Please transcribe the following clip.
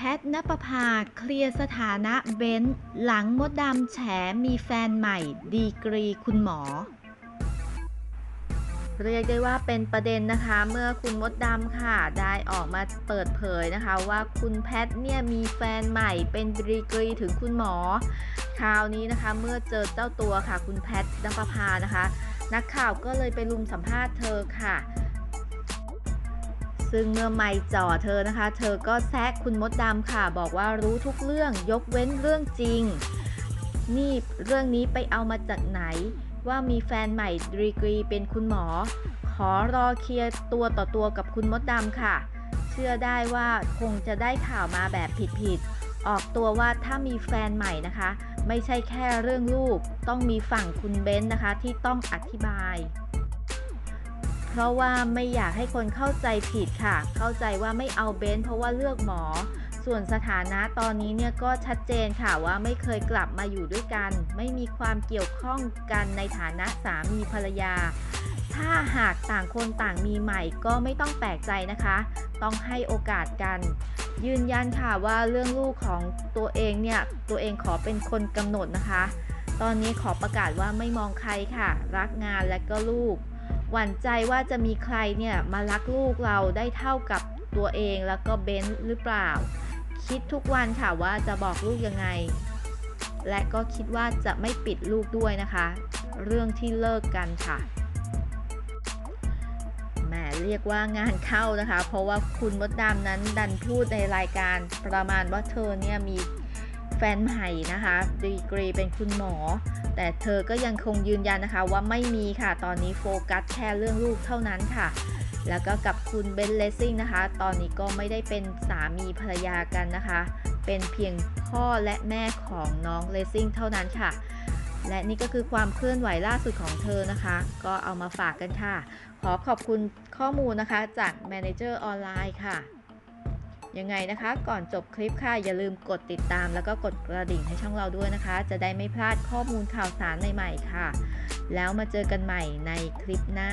แพทณปภาเคลียร์สถานะเบนซ์หลังมดดำแฉมีแฟนใหม่ ดีกรีคุณหมอ เรียกได้ว่าเป็นประเด็นนะคะ เมื่อคุณมดดำค่ะ ได้ออกมาเปิดเผยนะคะ ว่าคุณแพทเนี่ยมีแฟนใหม่เป็นดีกรีถึงคุณหมอ คราวนี้นะคะเมื่อเจอเจ้าตัวค่ะ คุณแพทณปภานะคะ นักข่าวก็เลยไปลุมสัมภาษณ์เธอค่ะ ซึ่งเมื่อไม่จ่อเธอนะคะ เธอก็แซกคุณมดดำค่ะ บอกว่ารู้ทุกเรื่องยกเว้นเรื่องจริง นี่เรื่องนี้ไปเอามาจากไหน ว่ามีแฟนใหม่ดีกรีเป็นคุณหมอ ขอรอเคลียร์ตัวต่อตัวกับคุณมดดำค่ะ เชื่อได้ว่าคงจะได้ข่าวมาแบบผิดๆออกตัวว่าถ้ามีแฟนใหม่นะคะ ไม่ใช่แค่เรื่องลูก ต้องมีฝั่งคุณเบนซ์นะคะที่ต้องอธิบาย ราะว่าไม่อยากให้คนเข้าใจผิดค่ะ เข้าใจว่าไม่เอาเบนซ์เพราะว่าเลือกหมอ ส่วนสถานะตอนนี้เนี่ยก็ชัดเจนค่ะว่าไม่เคยกลับมาอยู่ด้วยกัน ไม่มีความเกี่ยวข้องกันในฐานะสามีภรรยา ถ้าหากต่างคนต่างมีใหม่ก็ไม่ต้องแปลกใจนะคะ ต้องให้โอกาสกันยืนยันค่ะว่าเรื่องลูกของตัวเองเนี่ยตัวเองขอเป็นคนกำหนดนะคะ ตอนนี้ขอประกาศว่าไม่มองใครค่ะ รักงานและก็ลูก หวั่นใจว่าจะมีใครเนี่ยมารักลูกเราได้เท่ากับตัวเองแล้วก็เบนซ์หรือเปล่า คิดทุกวันค่ะว่าจะบอกลูกยังไง และก็คิดว่าจะไม่ปิดลูกด้วยนะคะ เรื่องที่เลิกกันค่ะแหมเรียกว่างานเข้านะคะ เพราะว่าคุณมดดำนั้นดันพูดในรายการประมาณว่าเธอเนี่ยมีแฟนใหม่นะคะดีกรีเป็นคุณหมอ แต่เธอก็ยังคงยืนยันนะคะว่าไม่มีค่ะ ตอนนี้โฟกัสแค่เรื่องลูกเท่านั้นค่ะ แล้วก็กับคุณเบนเลสซิ่งนะคะ ตอนนี้ก็ไม่ได้เป็นสามีภรรยากันนะคะ เป็นเพียงพ่อและแม่ของน้องเลสซิ่งเท่านั้นค่ะและนี่ก็คือความเคลื่อนไหวล่าสุดของเธอนะคะ ก็เอามาฝากกันค่ะ ขอขอบคุณข้อมูลนะคะจาก Manager ออนไลน์ค่ะ ยังไงนะคะ ก่อนจบคลิปค่ะ อย่าลืมกดติดตาม แล้วก็กดกระดิ่งให้ช่องเราด้วยนะคะ จะได้ไม่พลาดข้อมูลข่าวสารใหม่ๆค่ะ แล้วมาเจอกันใหม่ในคลิปหน้า